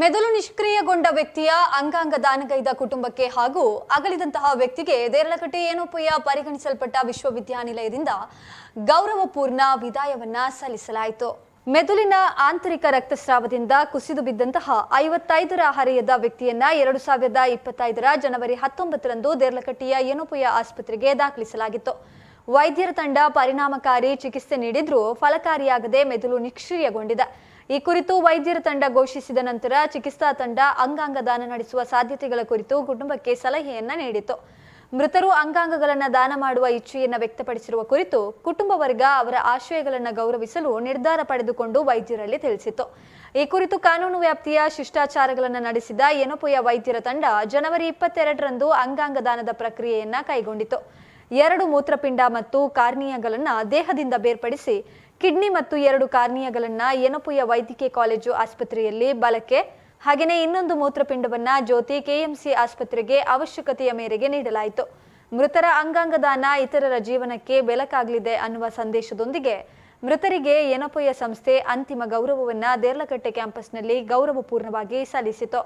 ಮೆದುಳು ನಿಷ್ಕ್ರಿಯಗೊಂಡ ವ್ಯಕ್ತಿಯ ಅಂಗಾಂಗ ದಾನಗೈದ ಕುಟುಂಬಕ್ಕೆ ಹಾಗೂ ಅಗಲಿದಂತಹ ವ್ಯಕ್ತಿಗೆ ದೇರಳಕಟ್ಟೆ ಏನೋಪಯ್ಯ ಪರಿಗಣಿಸಲ್ಪಟ್ಟ ವಿಶ್ವವಿದ್ಯಾನಿಲಯದಿಂದ ಗೌರವಪೂರ್ಣ ವಿದಾಯವನ್ನ ಸಲ್ಲಿಸಲಾಯಿತು. ಮೆದುಳಿನ ಆಂತರಿಕ ರಕ್ತಸ್ರಾವದಿಂದ ಕುಸಿದು ಬಿದ್ದಂತಹ ಐವತ್ತೈದರ ಹರೆಯದ ವ್ಯಕ್ತಿಯನ್ನ ಎರಡು ಸಾವಿರದ ಇಪ್ಪತ್ತೈದರ ಜನವರಿ ಹತ್ತೊಂಬತ್ತರಂದು ದೇರ್ಲಕಟ್ಟಿಯ ಏನೋಪಯ್ಯ ಆಸ್ಪತ್ರೆಗೆ ದಾಖಲಿಸಲಾಗಿತ್ತು. ವೈದ್ಯರ ತಂಡ ಪರಿಣಾಮಕಾರಿ ಚಿಕಿತ್ಸೆ ನೀಡಿದ್ರೂ ಫಲಕಾರಿಯಾಗದೆ ಮೆದುಳು ನಿಷ್ಕ್ರಿಯಗೊಂಡಿದೆ. ಈ ಕುರಿತು ವೈದ್ಯರ ತಂಡ ಘೋಷಿಸಿದ ನಂತರ ಚಿಕಿತ್ಸಾ ತಂಡ ಅಂಗಾಂಗ ದಾನ ನಡೆಸುವ ಸಾಧ್ಯತೆಗಳ ಕುರಿತು ಕುಟುಂಬಕ್ಕೆ ಸಲಹೆಯನ್ನ ನೀಡಿತು ಮೃತರು ಅಂಗಾಂಗಗಳನ್ನು ದಾನ ಮಾಡುವ ಇಚ್ಛೆಯನ್ನ ವ್ಯಕ್ತಪಡಿಸಿರುವ ಕುರಿತು ಕುಟುಂಬ ವರ್ಗ ಅವರ ಆಶಯಗಳನ್ನು ಗೌರವಿಸಲು ನಿರ್ಧಾರ ಪಡೆದುಕೊಂಡು ವೈದ್ಯರಲ್ಲಿ ತಿಳಿಸಿತು ಈ ಕುರಿತು ಕಾನೂನು ವ್ಯಾಪ್ತಿಯ ಶಿಷ್ಟಾಚಾರಗಳನ್ನು ನಡೆಸಿದ ಏನೊಪೊಯ ವೈದ್ಯರ ತಂಡ ಜನವರಿ ಇಪ್ಪತ್ತೆರಡರಂದು ಅಂಗಾಂಗ ದಾನದ ಪ್ರಕ್ರಿಯೆಯನ್ನ ಕೈಗೊಂಡಿತು ಎರಡು ಮೂತ್ರಪಿಂಡ ಮತ್ತು ಕಾರ್ನಿಯಗಳನ್ನ ದೇಹದಿಂದ ಬೇರ್ಪಡಿಸಿ ಕಿಡ್ನಿ ಮತ್ತು ಎರಡು ಕಾರ್ನಿಯಗಳನ್ನ ಏನಪುಯ ವೈದ್ಯಕೀಯ ಕಾಲೇಜು ಆಸ್ಪತ್ರೆಯಲ್ಲಿ ಬಲಕ್ಕೆ. ಹಾಗೆಯೇ ಇನ್ನೊಂದು ಮೂತ್ರಪಿಂಡವನ್ನ ಜ್ಯೋತಿ ಕೆಎಂಸಿ ಆಸ್ಪತ್ರೆಗೆ ಅವಶ್ಯಕತೆಯ ಮೇರೆಗೆ ನೀಡಲಾಯಿತು. ಮೃತರ ಅಂಗಾಂಗ ದಾನ ಇತರರ ಜೀವನಕ್ಕೆ ಬೆಳಕಾಗಲಿದೆ ಅನ್ನುವ ಸಂದೇಶದೊಂದಿಗೆ ಮೃತರಿಗೆ ಯನಪೊಯ ಸಂಸ್ಥೆ ಅಂತಿಮ ಗೌರವವನ್ನ ದೇರ್ಲಕಟ್ಟೆ ಕ್ಯಾಂಪಸ್ನಲ್ಲಿ ಗೌರವಪೂರ್ಣವಾಗಿ ಸಲ್ಲಿಸಿತು.